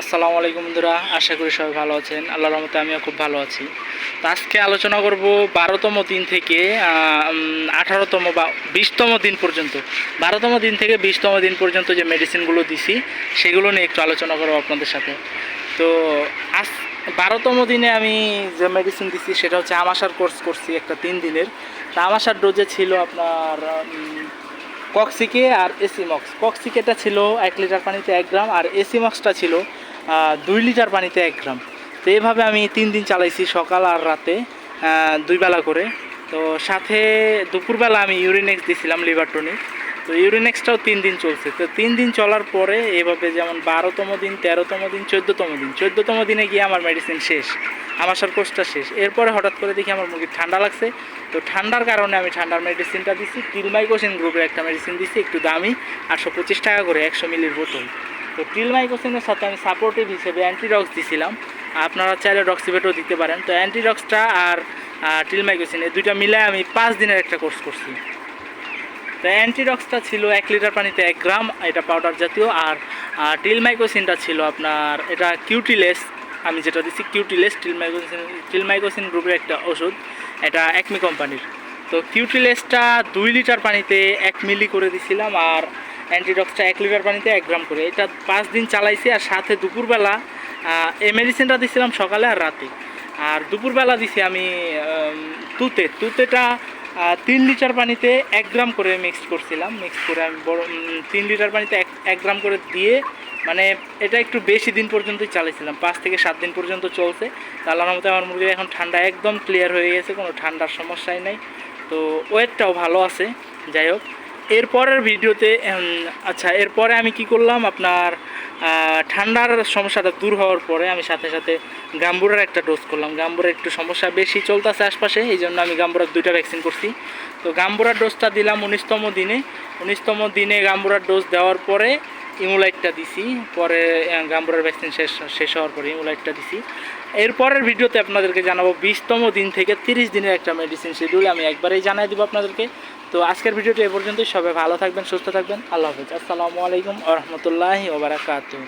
আসসালামু আলাইকুম বন্ধুরা, আশা করি সবাই ভালো আছেন। আল্লাহর রহমতে আমিও খুব ভালো আছি। তো আজকে আলোচনা করব বারোতম দিন থেকে আঠারোতম বা বিশতম দিন পর্যন্ত। বারোতম দিন থেকে বিশতম দিন পর্যন্ত যে মেডিসিনগুলো দিছি, সেগুলো নিয়ে একটু আলোচনা করব আপনাদের সাথে। তো আজ বারোতম দিনে আমি যে মেডিসিন দিছি, সেটা হচ্ছে আমাশার কোর্স করছি একটা তিন দিনের। তা আমাশার ডোজে ছিল আপনার কক্সিকে আর এসি এসিমক্স কক্সিকেটা ছিল এক লিটার পানিতে এক গ্রাম আর এসিমক্সটা ছিল দুই লিটার পানিতে এক গ্রাম। তো এভাবে আমি তিন দিন চালাইছি সকাল আর রাতে দুই বেলা করে। তো সাথে দুপুরবেলা আমি ইউরিনেক্স দিয়েছিলাম লিভার টনিক। তো ইউরিনেক্সটাও তিন দিন চলছে। তো তিন দিন চলার পরে এভাবে যেমন বারোতম দিন, তেরোতম দিন, চোদ্দোতম দিন, চোদ্দোতম দিনে গিয়ে আমার মেডিসিন শেষ। আমার সার কোর্সটা শেষ। এরপরে হঠাৎ করে দেখি আমার মুরগির ঠান্ডা লাগছে। তো ঠান্ডার কারণে আমি ঠান্ডার মেডিসিনটা দিচ্ছি টিলমাইকোসিন গ্রুপের একটা মেডিসিন দিচ্ছি একটু দামি, আটশো পঁচিশ টাকা করে, একশো মিলির বোতল। তো টিলমাইকোসিনের সাথে আমি সাপোর্টিভ হিসেবে অ্যান্টিডক্স দিছিলাম। আপনারা চাইলে ডক্সিভেটও দিতে পারেন। তো অ্যান্টিডক্সটা আর টিলমাইকোসিন এই দুইটা মিলে আমি পাঁচ দিনের একটা কোর্স করছি। তো অ্যান্টিডক্সটা ছিল এক লিটার পানিতে এক গ্রাম, এটা পাউডার জাতীয়। আর টিলমাইকোসিনটা ছিল আপনার, এটা কিউটিলেস আমি যেটা দিচ্ছি কিউটিলেস টিলমাইকোসিন টিলমাইকোসিন গ্রুপের একটা ওষুধ, এটা একমি কোম্পানির তো কিউটিলেসটা দুই লিটার পানিতে এক মিলি করে দিছিলাম আর অ্যান্টিডক্সটা এক লিটার পানিতে এক গ্রাম করে। এটা পাঁচ দিন চালাইছি আর সাথে দুপুরবেলা এই মেডিসিনটা দিছিলাম সকালে আর রাতে। আর দুপুরবেলা দিছি আমি তুতে। তুতেটা তিন লিটার পানিতে এক গ্রাম করে মিক্সড করছিলাম। মিক্স করে আমি বড় তিন লিটার পানিতে এক এক গ্রাম করে দিয়ে মানে এটা একটু বেশি দিন পর্যন্তই চালিয়েছিলাম পাঁচ থেকে সাত দিন পর্যন্ত চলছে। তো আল্লাহর মতো আমার মুরগি এখন ঠান্ডা একদম ক্লিয়ার হয়ে গেছে, কোনো ঠান্ডার সমস্যাই নাই। তো ওয়েটটাও ভালো আছে, যাই হোক। এরপরের ভিডিওতে আচ্ছা এরপরে আমি কি করলাম? আপনার ঠান্ডার সমস্যাটা দূর হওয়ার পরে আমি সাথে সাথে গাম্বুরার একটা ডোজ করলাম। গাম্বুরার একটু সমস্যা বেশি চলতেছে আশপাশে, এই জন্য আমি গাম্বুরার দুইটা ভ্যাকসিন করছি। তো গাম্বুরার ডোজটা দিলাম উনিশতম দিনে। উনিশতম দিনে গাম্বুরার ডোজ দেওয়ার পরে ইমুলাইটটা দিছি, পরে গাম্বরের ভ্যাকসিন শেষ শেষ হওয়ার পরে ইমুলাইটটা দিছি। এরপরের ভিডিওতে আপনাদেরকে জানাব বিশতম দিন থেকে তিরিশ দিনের একটা মেডিসিন শিডিউল আমি একবারেই জানাই দেবো আপনাদেরকে। তো আজকের ভিডিওটি এ পর্যন্তই, সবাই ভালো থাকবেন, সুস্থ থাকবেন, আল্লাহ হাফিজ। আসসালামু আলাইকুম আ রহমতুল্লাহি ওবরাকাতু